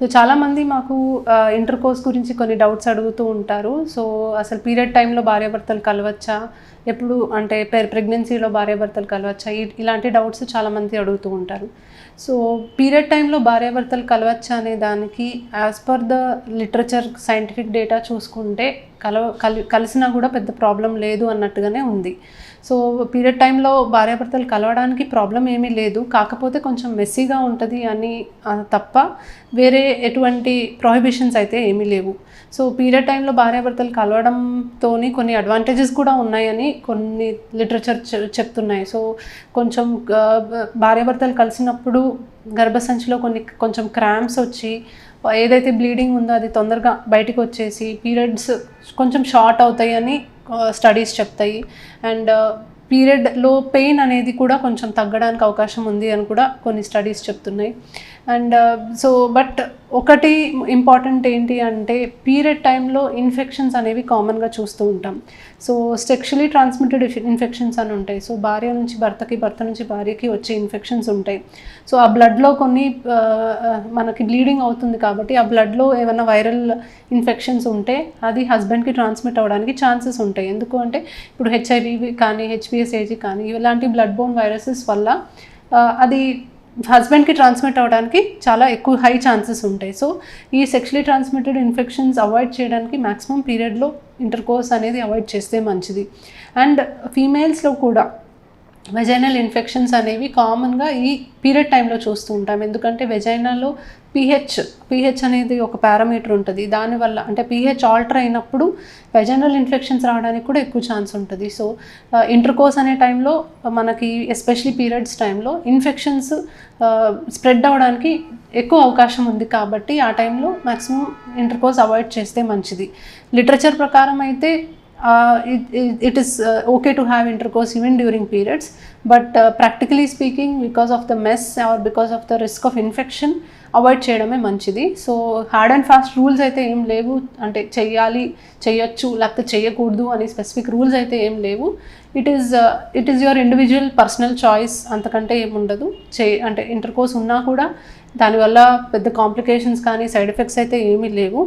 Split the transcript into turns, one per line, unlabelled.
So చాలామంది మాకు inter course గురించి కొన్ని డౌట్స్ అడుగుతూ ఉంటారు. సో అసలు పీరియడ్ టైంలో భార్యాభర్తలు కలవచ్చా? ఎప్పుడు అంటే ప్రెగ్నెన్సీలో భార్యాభర్తలు కలవచ్చా? ఇలాంటి డౌట్స్ చాలామంది అడుగుతూ ఉంటారు. సో పీరియడ్ టైంలో భార్యాభర్తలు కలవచ్చా అనే దానికి as per the literature scientific data చూసుకుంటే కలవ కలి కలిసినా కూడా పెద్ద ప్రాబ్లం లేదు అన్నట్టుగానే ఉంది. సో పీరియడ్ టైంలో భార్యాభర్తలు కలవడానికి ప్రాబ్లం ఏమీ లేదు. కాకపోతే కొంచెం మెస్సీగా ఉంటుంది అని తప్ప వేరే ఎటువంటి ప్రొహిబిషన్స్ అయితే ఏమీ లేవు. సో పీరియడ్ టైంలో భార్యాభర్తలు కలవడంతో కొన్ని అడ్వాంటేజెస్ కూడా ఉన్నాయని కొన్ని లిటరేచర్ చెప్తున్నాయి. సో కొంచెం భార్యాభర్తలు కలిసినప్పుడు గర్భసంచిలో కొన్ని కొంచెం క్రాంప్స్ వచ్చి ఏదైతే బ్లీడింగ్ ఉందో అది తొందరగా బయటికి వచ్చేసి పీరియడ్స్ కొంచెం షార్ట్ అవుతాయి అని స్టడీస్ చెప్తాయి. అండ్ పీరియడ్లో పెయిన్ అనేది కూడా కొంచెం తగ్గడానికి అవకాశం ఉంది అని కూడా కొన్ని స్టడీస్ చెప్తున్నాయి. అండ్ సో బట్ ఒకటి ఇంపార్టెంట్ ఏంటి అంటే పీరియడ్ టైంలో ఇన్ఫెక్షన్స్ అనేవి కామన్గా చూస్తూ ఉంటాం. సో సెక్షువలీ ట్రాన్స్మిటెడ్ ఇన్ఫెక్షన్స్ అని ఉంటాయి. సో భార్య నుంచి భర్తకి భర్త నుంచి భార్యకి వచ్చే ఇన్ఫెక్షన్స్ ఉంటాయి. సో ఆ బ్లడ్లో కొన్ని మనకి బ్లీడింగ్ అవుతుంది కాబట్టి ఆ బ్లడ్లో ఏమైనా వైరల్ ఇన్ఫెక్షన్స్ ఉంటే అది హస్బెండ్కి ట్రాన్స్మిట్ అవ్వడానికి ఛాన్సెస్ ఉంటాయి. ఎందుకు అంటే ఇప్పుడు హెచ్ఐవి కానీ హెచ్పిఎస్ఏజీ కానీ ఇలాంటి బ్లడ్ బోన్ వైరసెస్ వల్ల అది హస్బెండ్కి ట్రాన్స్మిట్ అవ్వడానికి చాలా ఎక్కువ హై ఛాన్సెస్ ఉంటాయి. సో ఈ సెక్షువలీ ట్రాన్స్మిటెడ్ ఇన్ఫెక్షన్స్ అవాయిడ్ చేయడానికి మ్యాక్సిమం పీరియడ్లో ఇంటర్ కోర్స్ అనేది అవాయిడ్ చేస్తే మంచిది. అండ్ ఫీమేల్స్లో కూడా వెజైనల్ ఇన్ఫెక్షన్స్ అనేవి కామన్గా ఈ పీరియడ్ టైంలో చూస్తూ ఉంటాం. ఎందుకంటే వెజైనాలో పిహెచ్ పిహెచ్ అనేది ఒక పారామీటర్ ఉంటుంది. దానివల్ల అంటే పిహెచ్ ఆల్టర్ అయినప్పుడు వెజైనల్ ఇన్ఫెక్షన్స్ రావడానికి కూడా ఎక్కువ ఛాన్స్ ఉంటుంది. సో ఇంటర్కోర్స్ అనే టైంలో మనకి ఎస్పెషలీ పీరియడ్స్ టైంలో ఇన్ఫెక్షన్స్ స్ప్రెడ్ అవ్వడానికి ఎక్కువ అవకాశం ఉంది కాబట్టి ఆ టైంలో మ్యాక్సిమం ఇంటర్కోర్స్ అవాయిడ్ చేస్తే మంచిది. లిటరేచర్ ప్రకారం అయితే Uh, it uh, okay okay to have even during during periods but practically speaking because of the mess or because of the risk of infection avoid చేయడమే మంచిది. So hard and fast rules అయితే ఏం లేవు. అంటే చెయ్యాలి చెయ్యొచ్చు లేకపోతే చెయ్యకూడదు అని స్పెసిఫిక్ రూల్స్ అయితే ఏం లేవు. It is it is your individual personal choice అంతకంటే ఏముండదు చే అంటే ఇంటర్ కోర్స్ ఉన్నా కూడా దానివల్ల పెద్ద కాంప్లికేషన్స్ కానీ సైడ్ ఎఫెక్ట్స్ అయితే ఏమీ లేవు.